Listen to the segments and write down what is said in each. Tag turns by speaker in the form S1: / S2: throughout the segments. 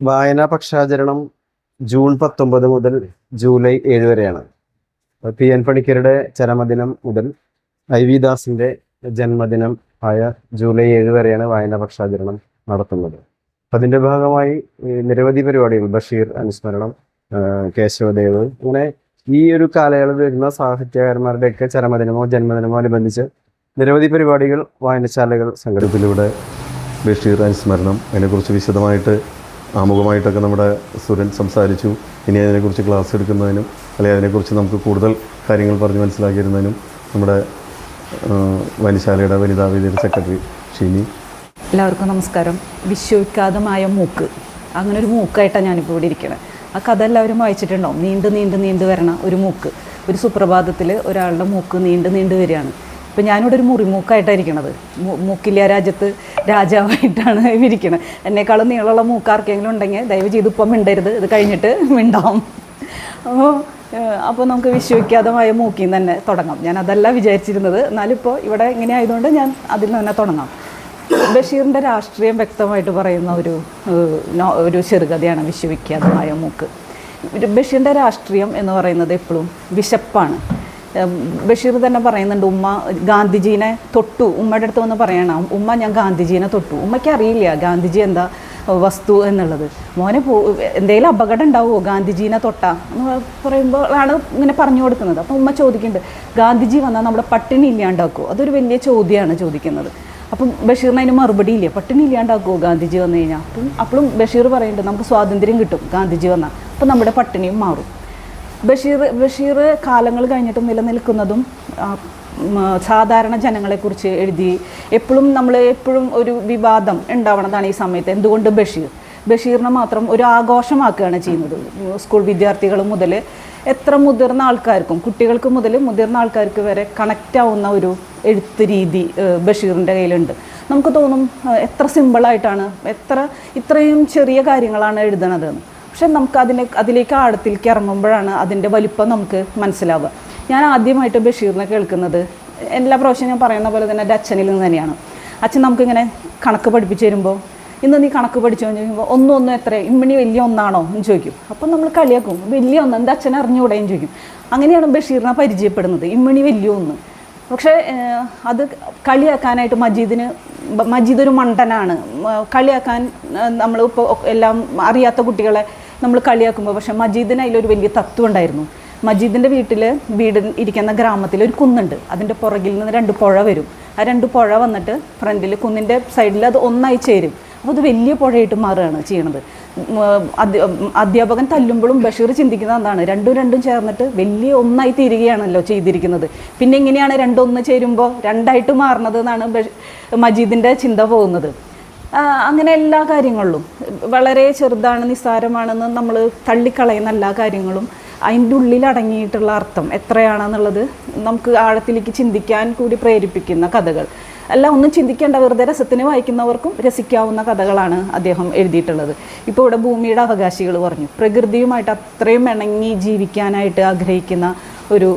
S1: വായനാ പക്ഷാചരണം ജൂൺ പത്തൊമ്പത് മുതൽ ജൂലൈ ഏഴ് വരെയാണ്. പി എൻ പണിക്കരുടെ ചരമദിനം മുതൽ ഐ വി ദാസിന്റെ ജന്മദിനം ആയ ജൂലൈ ഏഴ് വരെയാണ് വായനാ പക്ഷാചരണം നടത്തുന്നത്. അതിന്റെ ഭാഗമായി നിരവധി പരിപാടികൾ ബഷീർ അനുസ്മരണം കേശവദേവ് അങ്ങനെ ഈ ഒരു കാലയളവിൽ വരുന്ന സാഹിത്യകാരന്മാരുടെയൊക്കെ ചരമദിനമോ ജന്മദിനമോ അനുബന്ധിച്ച് നിരവധി പരിപാടികൾ വായനശാലകൾ സംഘടിപ്പിലൂടെ
S2: ബഷീർ അനുസ്മരണം അതിനെക്കുറിച്ച് വിശദമായിട്ട് ആമുഖമായിട്ടൊക്കെ നമ്മുടെ സുരൻ സംസാരിച്ചു. ഇനി അതിനെക്കുറിച്ച് ക്ലാസ് എടുക്കുന്നതിനും അല്ലെങ്കിൽ അതിനെക്കുറിച്ച് നമുക്ക് കൂടുതൽ കാര്യങ്ങൾ പറഞ്ഞ് മനസ്സിലാക്കിയിരുന്നതിനും നമ്മുടെ വനിശാലയുടെ വനിതാ വേദിയുടെ സെക്രട്ടറി ഷീനി.
S3: എല്ലാവർക്കും നമസ്കാരം. വിശ്വവിഖ്യാതമായ മൂക്ക്. അങ്ങനെ ഒരു മൂക്കായിട്ടാണ് ഞാനിപ്പോൾ ഇവിടെ ഇരിക്കുന്നത് ആ കഥ എല്ലാവരും വായിച്ചിട്ടുണ്ടാവും നീണ്ട് നീണ്ട് നീണ്ട് വരണ ഒരു മൂക്ക്. ഒരു സുപ്രഭാതത്തിൽ ഒരാളുടെ മൂക്ക് നീണ്ട് നീണ്ട് വരികയാണ്. ഇപ്പം ഞാനിവിടെ ഒരു മുറിമൂക്കായിട്ടാണ് ഇരിക്കണത് മൂ- മൂക്കില്ല രാജ്യത്ത് രാജാവായിട്ടാണ് ഇരിക്കുന്നത് എന്നെക്കാളും നീളമുള്ള മൂക്കാർക്കെങ്കിലും ഉണ്ടെങ്കിൽ ദയവ് ചെയ്ത് ഇപ്പം മിണ്ടരുത്. ഇത് കഴിഞ്ഞിട്ട് മിണ്ടാവും അപ്പോൾ അപ്പോൾ നമുക്ക് വിശ്വവിഖ്യാതമായ മൂക്കിൽ നിന്ന് തന്നെ തുടങ്ങാം. ഞാൻ അതല്ല വിചാരിച്ചിരുന്നത്. എന്നാലും ഇപ്പോൾ ഇവിടെ ഇങ്ങനെ ആയതുകൊണ്ട് ഞാൻ അതിൽ നിന്ന് തന്നെ തുടങ്ങാം. ബഷീറിന്റെ രാഷ്ട്രീയം വ്യക്തമായിട്ട് പറയുന്ന ഒരു ഒരു ചെറുകഥയാണ് വിശ്വവിഖ്യാതമായ മൂക്ക്. ബഷീറിന്റെ രാഷ്ട്രീയം എന്ന് പറയുന്നത് എപ്പോഴും വിശപ്പാണ്. ബഷീർ തന്നെ പറയുന്നുണ്ട് ഉമ്മ ഗാന്ധിജീനെ തൊട്ടു. ഉമ്മയുടെ അടുത്ത് വന്ന് പറയണം ഉമ്മ ഞാൻ ഗാന്ധിജീനെ തൊട്ടു. ഉമ്മയ്ക്ക് അറിയില്ല ഗാന്ധിജി എന്താ വസ്തു എന്നുള്ളത്. മോനെ പോ എന്തെങ്കിലും അപകടം ഉണ്ടാവുമോ? ഗാന്ധിജീനെ തൊട്ടാ എന്ന് പറയുമ്പോൾ ആണ് ഇങ്ങനെ പറഞ്ഞു കൊടുക്കുന്നത്. അപ്പോൾ ഉമ്മ ചോദിക്കുന്നുണ്ട് ഗാന്ധിജി വന്നാൽ നമ്മുടെ പട്ടിണി ഇല്ലാണ്ടാക്കുമോ അതൊരു വലിയ ചോദ്യമാണ് ചോദിക്കുന്നത്. അപ്പം ബഷീറിന് അതിന് മറുപടി ഇല്ല? പട്ടിണി ഇല്ലാണ്ടാക്കുമോ ഗാന്ധിജി വന്നു കഴിഞ്ഞാൽ? അപ്പം അപ്പോഴും ബഷീർ പറയുന്നുണ്ട് നമുക്ക് സ്വാതന്ത്ര്യം കിട്ടും ഗാന്ധിജി വന്നാൽ. അപ്പം നമ്മുടെ പട്ടിണിയും മാറും. ബഷീർ ബഷീർ കാലങ്ങൾ കഴിഞ്ഞിട്ട് നിലനിൽക്കുന്നതും സാധാരണ ജനങ്ങളെക്കുറിച്ച് എഴുതി എപ്പോഴും നമ്മൾ എപ്പോഴും ഒരു വിവാദം ഉണ്ടാവണതാണ് ഈ സമയത്ത്. എന്തുകൊണ്ട് ബഷീർ? ബഷീറിനെ മാത്രം ഒരു ആഘോഷമാക്കുകയാണ് ചെയ്യുന്നത്. സ്കൂൾ വിദ്യാർത്ഥികൾ മുതൽ എത്ര മുതിർന്ന ആൾക്കാർക്കും കുട്ടികൾക്ക് മുതൽ മുതിർന്ന ആൾക്കാർക്ക് വരെ കണക്റ്റ് ആവുന്ന ഒരു എഴുത്ത് രീതി ബഷീറിന്റെ കയ്യിലുണ്ട്. നമുക്ക് തോന്നും എത്ര സിമ്പിളായിട്ടാണ് എത്ര ഇത്രയും ചെറിയ കാര്യങ്ങളാണ് എഴുതണതെന്ന് പക്ഷെ നമുക്ക് അതിനെ അതിലേക്ക് ആഴത്തിലേക്ക് ഇറങ്ങുമ്പോഴാണ് അതിന്റെ വലിപ്പം നമുക്ക് മനസ്സിലാവുക. ഞാൻ ആദ്യമായിട്ട് ബഷീറിനെ കേൾക്കുന്നത് എല്ലാ പ്രാവശ്യം ഞാൻ പറയുന്ന പോലെ തന്നെ എന്റെ അച്ഛനിൽ നിന്ന് തന്നെയാണ്. അച്ഛൻ നമുക്കിങ്ങനെ കണക്ക് പഠിപ്പിച്ച് തരുമ്പോൾ ഇന്ന് നീ കണക്ക് പഠിച്ചോ? എന്ന് ചോദിക്കുമ്പോൾ ഒന്നും ഒന്നും എത്ര? ഇമ്മിണി വലിയ ഒന്നാണോ? എന്ന് ചോദിക്കും. അപ്പം നമ്മൾ കളിയാക്കും. വലിയ ഒന്ന്? എന്റെ അച്ഛൻ അറിഞ്ഞുകൂടെയും ചോദിക്കും. അങ്ങനെയാണ് ബഷീറിനെ പരിചയപ്പെടുന്നത്. ഇമ്മിണി വലിയ ഒന്ന്. പക്ഷേ അത് കളിയാക്കാനായിട്ട് മജീദിന് മജീദ് ഒരു മണ്ടനാണ്. കളിയാക്കാൻ നമ്മൾ ഇപ്പോൾ എല്ലാം അറിയാത്ത കുട്ടികളെ നമ്മൾ കളിയാക്കുമ്പോൾ പക്ഷേ മജീദിന് അതിലൊരു വലിയ തത്വം ഉണ്ടായിരുന്നു. മജീദിന്റെ വീട്ടിൽ വീട് ഇരിക്കുന്ന ഗ്രാമത്തിൽ ഒരു കുന്നുണ്ട്. അതിന്റെ പുറകിൽ നിന്ന് രണ്ട് പുഴ വരും. ആ രണ്ട് പുഴ വന്നിട്ട് ഫ്രണ്ടിൽ കുന്നിന്റെ സൈഡിൽ അത് ഒന്നായി ചേരും. അപ്പോൾ അത് വലിയ പുഴയായിട്ട് മാറുകയാണ് ചെയ്യണത്. അധ്യാപകൻ തല്ലുമ്പോഴും ബഷീർ ചിന്തിക്കുന്നത് എന്താണ് രണ്ടും രണ്ടും ചേർന്നിട്ട് വലിയ ഒന്നായി തീരുകയാണല്ലോ ചെയ്തിരിക്കുന്നത്. പിന്നെ എങ്ങനെയാണ് രണ്ടൊന്ന് ചേരുമ്പോൾ രണ്ടായിട്ട് മാറുന്നത് എന്നാണ് മജീദിന്റെ ചിന്ത പോകുന്നത്. അങ്ങനെ എല്ലാ കാര്യങ്ങളിലും. വളരെ ചെറുതാണ് നിസ്സാരമാണെന്ന് നമ്മൾ തള്ളിക്കളയുന്ന എല്ലാ കാര്യങ്ങളും. അതിന്റെ ഉള്ളിൽ അടങ്ങിയിട്ടുള്ള അർത്ഥം എത്രയാണെന്നുള്ളത് നമുക്ക് ആഴത്തിലേക്ക് ചിന്തിക്കാൻ കൂടി പ്രേരിപ്പിക്കുന്ന കഥകൾ. അല്ല ഒന്നും ചിന്തിക്കേണ്ട വെറുതെ രസത്തിന് വായിക്കുന്നവർക്കും രസിക്കാവുന്ന കഥകളാണ് അദ്ദേഹം എഴുതിയിട്ടുള്ളത്. ഇപ്പോൾ ഇവിടെ ഭൂമിയുടെ അവകാശികൾ പറഞ്ഞു. പ്രകൃതിയുമായിട്ട് അത്രയും ഇണങ്ങി ജീവിക്കാനായിട്ട് ആഗ്രഹിക്കുന്ന ഒരു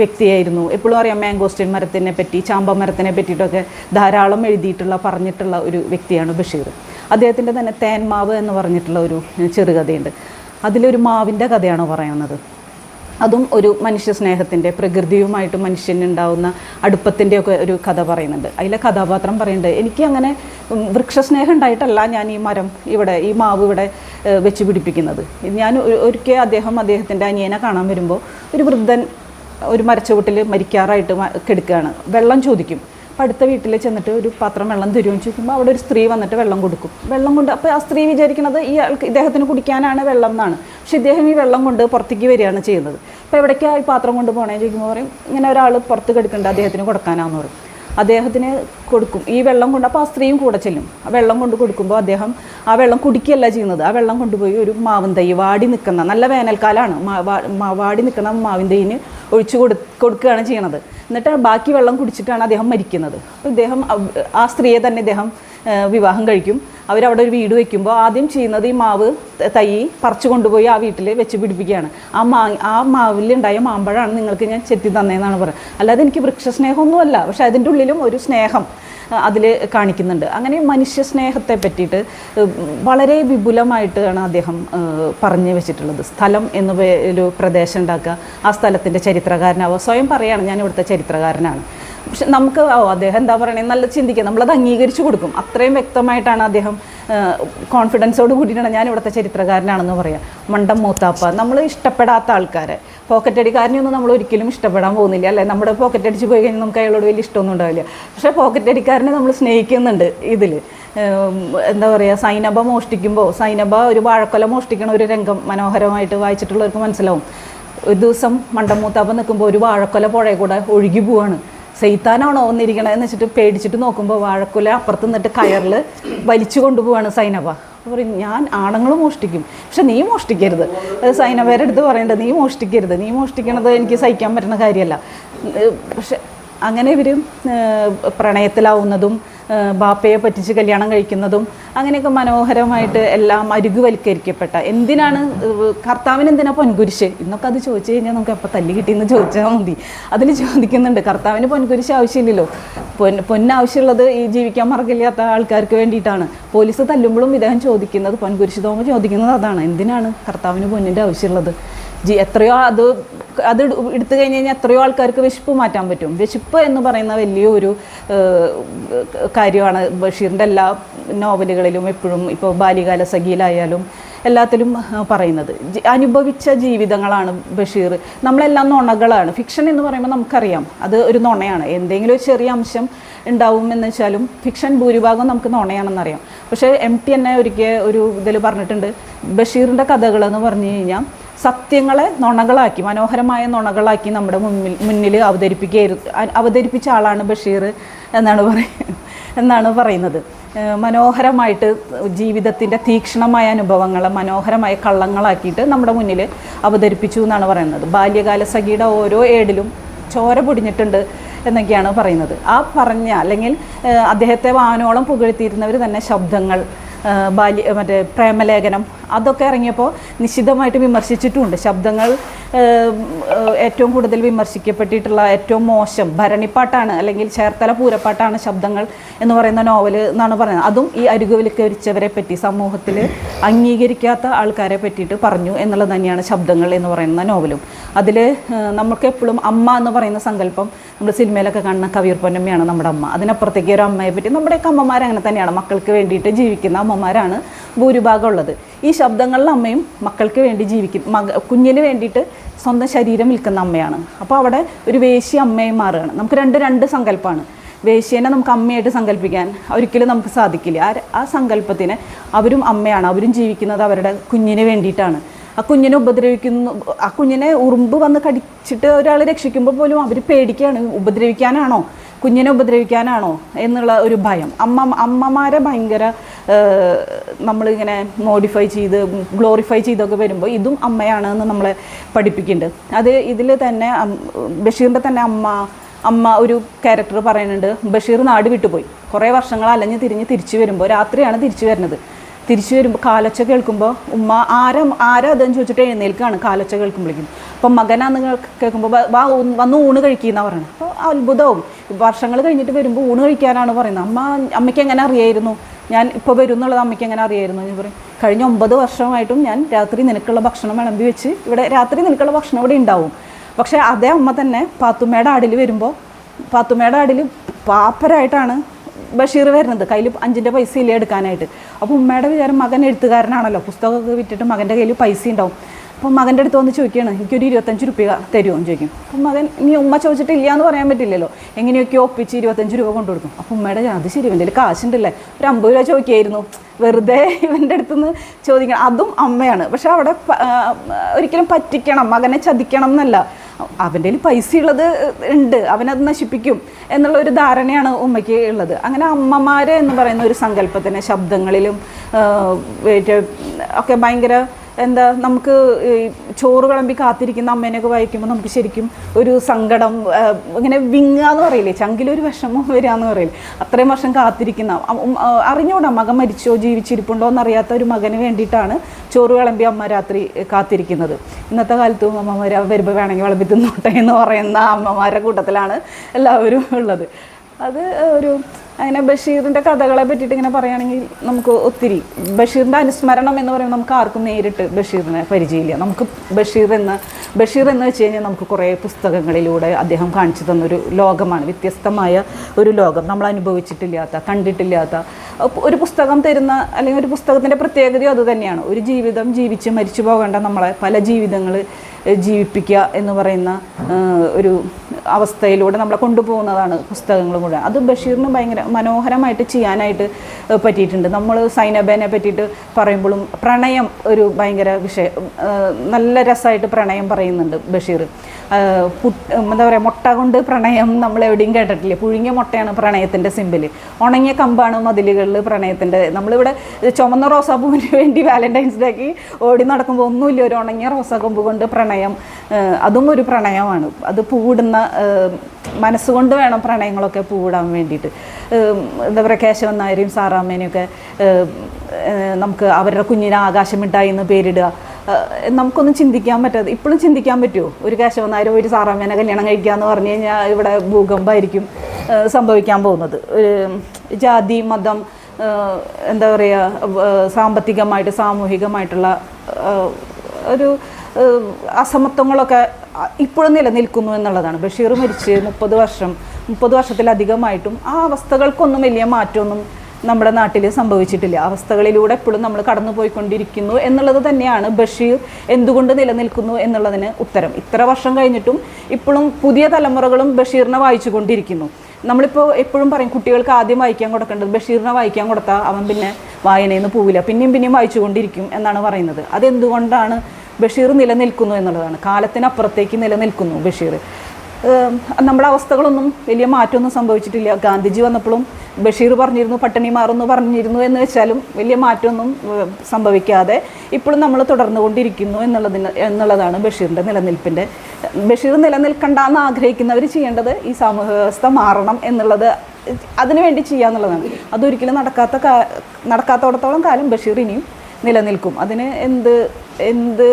S3: വ്യക്തിയായിരുന്നു. എപ്പോഴും അറിയാം മാംഗോസ്റ്റിൻ മരത്തിനെ പറ്റി ചാമ്പ മരത്തിനെ പറ്റിയിട്ടൊക്കെ ധാരാളം എഴുതിയിട്ടുള്ള പറഞ്ഞിട്ടുള്ള ഒരു വ്യക്തിയാണ് ബഷീർ. അദ്ദേഹത്തിന്റെ തന്നെ തേന്മാവ് എന്ന് പറഞ്ഞിട്ടുള്ള ഒരു ചെറുകഥയുണ്ട്. അതിലൊരു മാവിന്റെ കഥയാണ് പറയുന്നത്. അതും ഒരു മനുഷ്യ സ്നേഹത്തിന്റെ പ്രകൃതിയുമായിട്ട് മനുഷ്യനുണ്ടാവുന്ന അടുപ്പത്തിന്റെ ഒക്കെ ഒരു കഥ പറയുന്നുണ്ട്. അതിലെ കഥാപാത്രം പറയുന്നുണ്ട് എനിക്ക് അങ്ങനെ വൃക്ഷസ്നേഹം ഉണ്ടായിട്ടല്ല ഞാൻ ഈ മരം ഇവിടെ ഈ മാവ് ഇവിടെ വെച്ച് പിടിപ്പിക്കുന്നത്. ഞാൻ ഒരു- ഒരിക്കൽ അദ്ദേഹം അദ്ദേഹത്തിന്റെ അനിയനെ കാണാൻ വരുമ്പോൾ ഒരു വൃദ്ധൻ ഒരു മരച്ചുവട്ടിൽ മരിക്കാറായിട്ട് കിടക്കുകയാണ്. വെള്ളം ചോദിക്കും. അപ്പം അടുത്ത വീട്ടിൽ ചെന്നിട്ട് ഒരു പാത്രം വെള്ളം തരുമെന്ന് ചോദിക്കുമ്പോൾ അവിടെ ഒരു സ്ത്രീ വന്നിട്ട് വെള്ളം കൊടുക്കും. വെള്ളം കൊണ്ട് അപ്പോൾ ആ സ്ത്രീ വിചാരിക്കുന്നത് ഈ ആൾക്ക് ഇദ്ദേഹത്തിന് കുടിക്കാനാണ് വെള്ളം എന്നാണ്. പക്ഷെ ഇദ്ദേഹം ഈ വെള്ളം കൊണ്ട് പുറത്തേക്ക് വരികയാണ് ചെയ്യുന്നത്. അപ്പോൾ എവിടേക്കാണ് ഈ പാത്രം കൊണ്ട് പോകണേന്ന് ചോദിക്കുമ്പോൾ പറയും ഇങ്ങനെ ഒരാൾ പുറത്ത് കെടുക്കേണ്ട അദ്ദേഹത്തിന് കൊടുക്കാനാന്ന് പറയും. അദ്ദേഹത്തിന് കൊടുക്കും. ഈ വെള്ളം കൊണ്ട് അപ്പോൾ ആ സ്ത്രീയും കൂടെ ചെല്ലും. ആ വെള്ളം കൊണ്ട് കൊടുക്കുമ്പോൾ അദ്ദേഹം ആ വെള്ളം കുടിക്കുകയല്ല ചെയ്യുന്നത്. ആ വെള്ളം കൊണ്ടുപോയി ഒരു മാവിൻ തൈ വാടി നിൽക്കുന്ന നല്ല വേനൽക്കാലമാണ് വാടി നിൽക്കുന്ന മാവിൻ തൈന് ഒഴിച്ചു കൊടു കൊടുക്കുകയാണ് ചെയ്യണത്. എന്നിട്ട് ബാക്കി വെള്ളം കുടിച്ചിട്ടാണ് അദ്ദേഹം മരിക്കുന്നത്. അപ്പോൾ ഇദ്ദേഹം ആ സ്ത്രീയെ തന്നെ ഇദ്ദേഹം വിവാഹം കഴിക്കും. അവരവിടെ ഒരു വീട് വെക്കുമ്പോൾ ആദ്യം ചെയ്യുന്നത് ഈ മാവ് തൈ പറിച്ചു കൊണ്ടുപോയി ആ വീട്ടിൽ വെച്ച് പിടിപ്പിക്കുകയാണ്. ആ മാ ആ മാവിലുണ്ടായ മാമ്പഴമാണ് നിങ്ങൾക്ക് ഞാൻ ചെത്തി തന്നതെന്നാണ് പറയുന്നത്. അല്ലാതെ എനിക്ക് വൃക്ഷസ്നേഹമൊന്നുമല്ല പക്ഷെ അതിന്റെ ഉള്ളിലും ഒരു സ്നേഹം അതിൽ കാണിക്കുന്നുണ്ട്. അങ്ങനെ മനുഷ്യ സ്നേഹത്തെ പറ്റിയിട്ട് വളരെ വിപുലമായിട്ടാണ് അദ്ദേഹം പറഞ്ഞു വെച്ചിട്ടുള്ളത്. സ്ഥലം എന്ന് ഒരു പ്രദേശം ഉണ്ടാക്കുക ആ സ്ഥലത്തിന്റെ ചരിത്രകാരനാവുക. സ്വയം പറയുകയാണ് ഞാൻ ഇവിടുത്തെ ചരിത്രകാരനാണ്. പക്ഷെ നമുക്ക് ഓ അദ്ദേഹം എന്താ പറയണേ നല്ല ചിന്തിക്കുക നമ്മളത് അംഗീകരിച്ചു കൊടുക്കും. അത്രയും വ്യക്തമായിട്ടാണ് അദ്ദേഹം കോൺഫിഡൻസോട് കൂടിയിട്ടാണ് ഞാൻ ഇവിടുത്തെ ചരിത്രകാരനാണെന്ന് പറയാം. മണ്ടം മൂത്താപ്പ. നമ്മൾ ഇഷ്ടപ്പെടാത്ത ആൾക്കാരെ. പോക്കറ്റ് അടിക്കാരനെയൊന്നും നമ്മൾ ഒരിക്കലും ഇഷ്ടപ്പെടാൻ പോകുന്നില്ല അല്ലേ? നമ്മുടെ പോക്കറ്റ് അടിച്ച് പോയി കഴിഞ്ഞാൽ നമുക്ക് അയാളോട് വലിയ ഇഷ്ടമൊന്നും ഉണ്ടാവില്ല. പക്ഷേ പോക്കറ്റ് അടിക്കാരനെ നമ്മൾ സ്നേഹിക്കുന്നുണ്ട് ഇതിൽ എന്താ പറയുക സൈനബ മോഷ്ടിക്കുമ്പോൾ സൈനബ ഒരു വാഴക്കൊല മോഷ്ടിക്കണ ഒരു രംഗം മനോഹരമായിട്ട് വായിച്ചിട്ടുള്ളവർക്ക് മനസ്സിലാവും. ഒരു ദിവസം മണ്ടമൂത്താപ്പം നിൽക്കുമ്പോൾ ഒരു വാഴക്കൊല പുഴയെ കൂടെ ഒഴുകി പോവാണ്. സെയ്ത്താനാണോ വന്നിരിക്കണത് എന്ന് വെച്ചിട്ട് പേടിച്ചിട്ട് നോക്കുമ്പോൾ വാഴക്കുല അപ്പുറത്ത് നിന്നിട്ട് കയറിൽ വലിച്ചു കൊണ്ടുപോവാണ് സൈനബ പറയും ഞാൻ ആണുങ്ങൾ മോഷ്ടിക്കും. പക്ഷെ നീ മോഷ്ടിക്കരുത്. സൈനബയുടെ അടുത്ത് പറയേണ്ടത് നീ മോഷ്ടിക്കരുത്. നീ മോഷ്ടിക്കണത് എനിക്ക് സഹിക്കാൻ പറ്റുന്ന കാര്യമല്ല. പക്ഷെ അങ്ങനെ ഇവർ പ്രണയത്തിലാവുന്നതും ബാപ്പയെ പറ്റിച്ച് കല്യാണം കഴിക്കുന്നതും അങ്ങനെയൊക്കെ മനോഹരമായിട്ട് എല്ലാം അരുകുവൽക്കരിക്കപ്പെട്ട. എന്തിനാണ് കർത്താവിന് എന്തിനാ പൊൻകുരിശ്? ഇന്നൊക്കെ അത് ചോദിച്ചു കഴിഞ്ഞാൽ നമുക്ക് എപ്പോൾ തല്ലി കിട്ടിയെന്ന് ചോദിച്ചാൽ മതി. അതിൽ ചോദിക്കുന്നുണ്ട് കർത്താവിന് പൊൻകുരിശ് ആവശ്യമില്ലല്ലോ. പൊൻ പൊന്നാവശ്യമുള്ളത് ഈ ജീവിക്കാൻ മറക്കില്ലാത്ത ആൾക്കാർക്ക് വേണ്ടിയിട്ടാണ്. പോലീസ് തല്ലുമ്പോഴും ഇദ്ദേഹം ചോദിക്കുന്നത് പൊൻകുരിശ് തോമ ചോദിക്കുന്നത് അതാണ്. എന്തിനാണ് കർത്താവിന് പൊന്നിന്റെ ആവശ്യമുള്ളത്? എത്രയോ അത് അത് എടുത്തു കഴിഞ്ഞ് കഴിഞ്ഞാൽ എത്രയോ ആൾക്കാർക്ക് വിശപ്പ് മാറ്റാൻ പറ്റും. വിശപ്പ് എന്ന് പറയുന്ന വലിയൊരു കാര്യമാണ്. ബഷീറിന്റെ എല്ലാ നോവലുകളിലും എപ്പോഴും ഇപ്പോൾ ബാല്യകാല സഖിയിലായാലും എല്ലാത്തിലും പറയുന്നത്. അനുഭവിച്ച ജീവിതങ്ങളാണ് ബഷീർ. നമ്മളെല്ലാം നുണകളാണ്. ഫിക്ഷൻ എന്ന് പറയുമ്പോൾ നമുക്കറിയാം. അത് ഒരു നുണയാണ്. എന്തെങ്കിലും ഒരു ചെറിയ അംശം ഉണ്ടാവും എന്ന് വെച്ചാലും ഫിക്ഷൻ ഭൂരിഭാഗം നമുക്ക് നുണയാണെന്നറിയാം. പക്ഷേ എം ടി എന്നെ ഒരിക്കൽ ഒരു ഇതിൽ പറഞ്ഞിട്ടുണ്ട്. ബഷീറിന്റെ കഥകളെന്ന് പറഞ്ഞു കഴിഞ്ഞാൽ സത്യങ്ങളെ നുണകളാക്കി മനോഹരമായ നുണകളാക്കി നമ്മുടെ മുന്നിൽ മുന്നിൽ അവതരിപ്പിക്കുകയായിരുന്നു അവതരിപ്പിച്ച ആളാണ് ബഷീർ എന്നാണ് പറയുന്നത് എന്നാണ് പറയുന്നത്. മനോഹരമായിട്ട് ജീവിതത്തിന്റെ തീക്ഷണമായ അനുഭവങ്ങളെ മനോഹരമായ കള്ളങ്ങളാക്കിയിട്ട് നമ്മുടെ മുന്നിൽ അവതരിപ്പിച്ചു എന്നാണ് പറയുന്നത്. ബാല്യകാല സഖിയുടെ ഓരോ ഏടിലും ചോര പൊടിഞ്ഞിട്ടുണ്ട് എന്നൊക്കെയാണ് പറയുന്നത്. ആ പറഞ്ഞ അല്ലെങ്കിൽ അദ്ദേഹത്തെ വാനോളം പുകഴ്ത്തിയിരുന്നവർ തന്നെ ശബ്ദങ്ങൾ ബാല്യ മറ്റേ പ്രേമലേഖനം അതൊക്കെ ഇറങ്ങിയപ്പോൾ നിശിതമായിട്ട് വിമർശിച്ചിട്ടുമുണ്ട് ശബ്ദങ്ങൾ ഏറ്റവും കൂടുതൽ വിമർശിക്കപ്പെട്ടിട്ടുള്ള ഏറ്റവും മോശം ഭരണിപ്പാട്ടാണ് അല്ലെങ്കിൽ ചേർത്തല പൂരപ്പാട്ടാണ് ശബ്ദങ്ങൾ എന്ന് പറയുന്ന നോവൽ എന്നാണ് പറയുന്നത്. അതും ഈ അരികുവിലക്കരിച്ചവരെ പറ്റി സമൂഹത്തിൽ അംഗീകരിക്കാത്ത ആൾക്കാരെ പറ്റിയിട്ട് പറഞ്ഞു എന്നുള്ളത് തന്നെയാണ് ശബ്ദങ്ങൾ എന്ന് പറയുന്ന നോവലും. അതിൽ നമുക്ക് എപ്പോഴും അമ്മ എന്ന് പറയുന്ന സങ്കല്പം നമ്മൾ സിനിമയിലൊക്കെ കാണുന്ന കവിയൂർ പൊന്നമ്മയാണ് നമ്മുടെ അമ്മ. അതിനപ്പുറത്തേക്ക് ഒരു അമ്മയെ പറ്റി നമ്മുടെയൊക്കെ അമ്മമാർ അങ്ങനെ തന്നെയാണ്. മക്കൾക്ക് വേണ്ടിയിട്ട് ജീവിക്കുന്ന അമ്മമാരാണ് ഭൂരിഭാഗം ഉള്ളത്. ഈ ശബ്ദങ്ങളിൽ അമ്മയും മക്കൾക്ക് വേണ്ടി ജീവിക്കും. മക കുഞ്ഞിന് വേണ്ടിയിട്ട് സ്വന്തം ശരീരം വിൽക്കുന്ന അമ്മയാണ്. അപ്പോൾ അവിടെ ഒരു വേശി അമ്മയായി മാറുകയാണ്. നമുക്ക് രണ്ട് രണ്ട് സങ്കല്പമാണ്. വേശ്യനെ നമുക്ക് അമ്മയായിട്ട് സങ്കല്പിക്കാൻ ഒരിക്കലും നമുക്ക് സാധിക്കില്ല. ആ ആ സങ്കല്പത്തിന് അവരും അമ്മയാണ്. അവരും ജീവിക്കുന്നത് അവരുടെ കുഞ്ഞിന് വേണ്ടിയിട്ടാണ്. ആ കുഞ്ഞിനെ ഉപദ്രവിക്കുന്നു ആ കുഞ്ഞിനെ ഉറുമ്പ് വന്ന് കടിച്ചിട്ട് ഒരാൾ രക്ഷിക്കുമ്പോൾ പോലും അവർ പേടിക്കുകയാണ് ഉപദ്രവിക്കാനാണോ? കുഞ്ഞിനെ ഉപദ്രവിക്കാനാണോ? എന്നുള്ള ഒരു ഭയം. അമ്മ അമ്മമാരെ ഭയങ്കര നമ്മളിങ്ങനെ മോഡിഫൈ ചെയ്ത് ഗ്ലോറിഫൈ ചെയ്തൊക്കെ വരുമ്പോൾ ഇതും അമ്മയാണ് എന്ന് നമ്മളെ പഠിപ്പിക്കുന്നുണ്ട്. അത് ഇതിൽ തന്നെ ബഷീറിന്റെ തന്നെ അമ്മ അമ്മ ഒരു ക്യാരക്ടർ പറയുന്നുണ്ട് ബഷീർ നാട് വിട്ടുപോയി. കുറേ വർഷങ്ങൾ അലഞ്ഞ് തിരിഞ്ഞ് തിരിച്ചു വരുമ്പോൾ രാത്രിയാണ് തിരിച്ചു വരുന്നത്. തിരിച്ചു വരുമ്പോൾ കാലച്ച കേൾക്കുമ്പോൾ ഉമ്മ ആരാ ആരാ അതെന്ന് ചോദിച്ചിട്ട് എഴുന്നേൽക്കാണ് കാലൊച്ച കേൾക്കുമ്പോഴേക്കും. അപ്പം മകനാന്ന് കേൾ- കേൾക്കുമ്പോൾ "വാ- വന്ന് ഊണ് കഴിക്കുന്ന പറയണം. അപ്പോൾ അത്ഭുതവും. വർഷങ്ങൾ കഴിഞ്ഞിട്ട് വരുമ്പോൾ ഊണ് കഴിക്കാനാണ് പറയുന്നത്. അമ്മ അമ്മയ്ക്ക് എങ്ങനെ അറിയായിരുന്നു? ഞാൻ ഇപ്പോൾ വരും എന്നുള്ളത് അമ്മയ്ക്ക് എങ്ങനെ അറിയായിരുന്നു? ഞാൻ പറയും കഴിഞ്ഞ ഒമ്പത് വർഷമായിട്ടും ഞാൻ രാത്രി നിനക്കുള്ള ഭക്ഷണം വിളമ്പി വെച്ച് ഇവിടെ രാത്രി നിനക്കുള്ള ഭക്ഷണം ഇവിടെ ഉണ്ടാവും പക്ഷേ അതേ അമ്മ തന്നെ പാത്തുമ്മയുടെ ആടിൽ വരുമ്പോൾ പാത്തുമ്മയുടെ ആടിൽ പാപ്പരായിട്ടാണ് ബഷീർ വരുന്നത്. കയ്യിൽ അഞ്ചിന്റെ പൈസ ഇല്ല എടുക്കാനായിട്ട്. അപ്പോൾ ഉമ്മയുടെ വിചാരം മകൻ എഴുത്തുകാരനാണല്ലോ. പുസ്തകമൊക്കെ വിറ്റിട്ട് മകന്റെ കയ്യിൽ പൈസ ഉണ്ടാവും. അപ്പോൾ മകന്റെ അടുത്ത് വന്ന് ചോദിക്കുകയാണ് എനിക്കൊരു ഇരുപത്തഞ്ച് രൂപ തരുമോ എന്ന് ചോദിക്കും. അപ്പം മകൻ ഇനി ഉമ്മ ചോദിച്ചിട്ടില്ല എന്ന് പറയാൻ പറ്റില്ലല്ലോ. എങ്ങനെയൊക്കെ ഒപ്പിച്ച് ഇരുപത്തഞ്ച് രൂപ കൊണ്ടു കൊടുക്കും. അപ്പം ഉമ്മയുടെ അത് ശരി ഇവന്റെ കാശുണ്ടല്ലേ. ഒരു അമ്പത് രൂപ ചോദിക്കായിരുന്നു. വെറുതെ ഇവന്റെ അടുത്തുനിന്ന് ചോദിക്കണം. അതും അമ്മയാണ്. പക്ഷെ അവിടെ ഒരിക്കലും പറ്റിക്കണം മകനെ ചതിക്കണം എന്നല്ല. അവന്റെ പൈസ ഉള്ളത് ഉണ്ട് അവനത് നശിപ്പിക്കും എന്നുള്ള ഒരു ധാരണയാണ് ഉമ്മയ്ക്ക് ഉള്ളത്. അങ്ങനെ അമ്മമാരെ എന്ന് പറയുന്ന ഒരു സങ്കല്പത്തിന് ശബ്ദങ്ങളിലും ഒക്കെ ഭയങ്കര എന്താ നമുക്ക് ചോറ് വിളമ്പി കാത്തിരിക്കുന്ന അമ്മേനെയൊക്കെ വായിക്കുമ്പോൾ നമുക്ക് ശരിക്കും ഒരു സങ്കടം ഇങ്ങനെ വിങ്ങാന്ന് പറയില്ലേ ചങ്കിലൊരു വിഷമം വരികയെന്ന് പറയില്ലേ. അത്രയും വർഷം കാത്തിരിക്കുന്ന അറിഞ്ഞൂടാ മകൻ മരിച്ചോ ജീവിച്ചിരിപ്പുണ്ടോ എന്നറിയാത്ത ഒരു മകന് വേണ്ടിയിട്ടാണ് ചോറ് വിളമ്പി അമ്മ രാത്രി കാത്തിരിക്കുന്നത്. ഇന്നത്തെ കാലത്തും അമ്മമാർ വരുമ്പോൾ വേണമെങ്കിൽ വിളമ്പി തിന്നോട്ടെ എന്ന് പറയുന്ന അമ്മമാരുടെ കൂട്ടത്തിലാണ് എല്ലാവരും ഉള്ളത്. അത് ഒരു അങ്ങനെ ബഷീറിന്റെ കഥകളെ പറ്റിയിട്ട് ഇങ്ങനെ പറയുകയാണെങ്കിൽ നമുക്ക് ഒത്തിരി. ബഷീറിന്റെ അനുസ്മരണം എന്ന് പറയുമ്പോൾ നമുക്ക് ആർക്കും നേരിട്ട് ബഷീറിനെ പരിചയമില്ല. നമുക്ക് ബഷീർ എന്ന ബഷീർ എന്ന് വെച്ച് കഴിഞ്ഞാൽ നമുക്ക് കുറേ പുസ്തകങ്ങളിലൂടെ അദ്ദേഹം കാണിച്ചു തന്നൊരു ലോകമാണ്. വ്യത്യസ്തമായ ഒരു ലോകം നമ്മൾ അനുഭവിച്ചിട്ടില്ലാത്ത കണ്ടിട്ടില്ലാത്ത. ഒരു പുസ്തകം തരുന്ന അല്ലെങ്കിൽ ഒരു പുസ്തകത്തിന്റെ പ്രത്യേകതയും അതുതന്നെയാണ് ഒരു ജീവിതം ജീവിച്ച് മരിച്ചു പോകേണ്ട നമ്മളെ പല ജീവിതങ്ങൾ ജീവിപ്പിക്കുക എന്ന് പറയുന്ന ഒരു അവസ്ഥയിലൂടെ നമ്മളെ കൊണ്ടുപോകുന്നതാണ് പുസ്തകങ്ങൾ മുഴുവൻ. അത് ബഷീറിന് ഭയങ്കര മനോഹരമായിട്ട് ചെയ്യാനായിട്ട് പറ്റിയിട്ടുണ്ട്. നമ്മൾ സൈനബേനെ പറ്റിയിട്ട് പറയുമ്പോഴും പ്രണയം ഒരു ഭയങ്കര വിഷയം നല്ല രസമായിട്ട് പ്രണയം പറയുന്നുണ്ട് ബഷീർ. എന്താ പറയുക മുട്ട കൊണ്ട് പ്രണയം നമ്മൾ എവിടെയും കേട്ടിട്ടില്ല? പുഴുങ്ങിയ മുട്ടയാണ് പ്രണയത്തിന്റെ സിമ്പിൾ ഉണങ്ങിയ കമ്പാണ് മതിലുകളിൽ പ്രണയത്തിന്റെ. നമ്മളിവിടെ ചുമന്ന റോസാപ്പൂവിന് വേണ്ടി വാലന്റൈൻസ് ഡേക്ക് ഓടി നടക്കുമ്പോൾ ഒന്നുമില്ല. ഒരു ഉണങ്ങിയ റോസാ കൊമ്പ് കൊണ്ട് പ്രണയം ഏഹ്, അതും ഒരു പ്രണയമാണ്. അത് പൂവിടുന്ന മനസ്സുകൊണ്ട് വേണം പ്രണയങ്ങളൊക്കെ പൂവിടാൻ വേണ്ടിയിട്ട്. എന്താ പറയുക കേശവൻ നായരെയും സാറാമ്മേനെയൊക്കെ നമുക്ക് അവരുടെ കുഞ്ഞിനെ ആകാശമിട്ടായി എന്ന് പേരിടുക. നമുക്കൊന്നും ചിന്തിക്കാൻ പറ്റാതെ ഇപ്പോഴും ചിന്തിക്കാൻ പറ്റുമോ? ഒരു കേശവൻ നായർ ഒരു സാറാമ്മേനെ കല്യാണം കഴിക്കുക എന്ന് പറഞ്ഞു കഴിഞ്ഞാൽ ഇവിടെ ഭൂകമ്പമായിരിക്കും സംഭവിക്കാൻ പോകുന്നത്. ജാതി മതം എന്താ പറയുക സാമ്പത്തികമായിട്ട് സാമൂഹികമായിട്ടുള്ള ഒരു അസമത്വങ്ങളൊക്കെ ഇപ്പോഴും നിലനിൽക്കുന്നു എന്നുള്ളതാണ്. ബഷീർ മരിച്ച് മുപ്പത് വർഷം മുപ്പത് വർഷത്തിലധികമായിട്ടും ആ അവസ്ഥകൾക്കൊന്നും വലിയ മാറ്റമൊന്നും നമ്മുടെ നാട്ടിൽ സംഭവിച്ചിട്ടില്ല. അവസ്ഥകളിലൂടെ എപ്പോഴും നമ്മൾ കടന്നു പോയിക്കൊണ്ടിരിക്കുന്നു എന്നുള്ളത് തന്നെയാണ് ബഷീർ എന്തുകൊണ്ട് നിലനിൽക്കുന്നു എന്നുള്ളതിന് ഉത്തരം. ഇത്ര വർഷം കഴിഞ്ഞിട്ടും ഇപ്പോഴും പുതിയ തലമുറകളും ബഷീറിനെ വായിച്ചു കൊണ്ടിരിക്കുന്നു നമ്മളിപ്പോൾ എപ്പോഴും പറയും കുട്ടികൾക്ക് ആദ്യം വായിക്കാൻ കൊടുക്കേണ്ടത് ബഷീറിനെ വായിക്കാൻ കൊടുത്താൽ അവൻ പിന്നെ വായനയിൽ നിന്ന് പോവില്ല. പിന്നെയും പിന്നെയും വായിച്ചു കൊണ്ടിരിക്കും എന്നാണ് പറയുന്നത്. അതെന്തുകൊണ്ടാണ് ബഷീർ നിലനിൽക്കുന്നു എന്നുള്ളതാണ്. കാലത്തിനപ്പുറത്തേക്ക് നിലനിൽക്കുന്നു ബഷീർ. നമ്മുടെ അവസ്ഥകളൊന്നും വലിയ മാറ്റമൊന്നും സംഭവിച്ചിട്ടില്ല. ഗാന്ധിജി വന്നപ്പോഴും ബഷീർ പറഞ്ഞിരുന്നു പട്ടിണി മാറുന്നു പറഞ്ഞിരുന്നു എന്ന് വെച്ചാലും വലിയ മാറ്റമൊന്നും സംഭവിക്കാതെ ഇപ്പോഴും നമ്മൾ തുടർന്നു കൊണ്ടിരിക്കുന്നു എന്നുള്ളതിന് എന്നുള്ളതാണ് ബഷീറിന്റെ നിലനിൽപ്പിന്റെ. ബഷീർ നിലനിൽക്കണ്ട എന്ന് ആഗ്രഹിക്കുന്നവർ ചെയ്യേണ്ടത് ഈ സാമൂഹ്യ വ്യവസ്ഥ മാറണം എന്നുള്ളത് അതിനുവേണ്ടി ചെയ്യുക എന്നുള്ളതാണ് അതൊരിക്കലും നടക്കാത്ത നടക്കാത്തോടത്തോളം കാലം ബഷീർ ഇനിയും നിലനിൽക്കും. അതിന് എന്ത് എന്ത്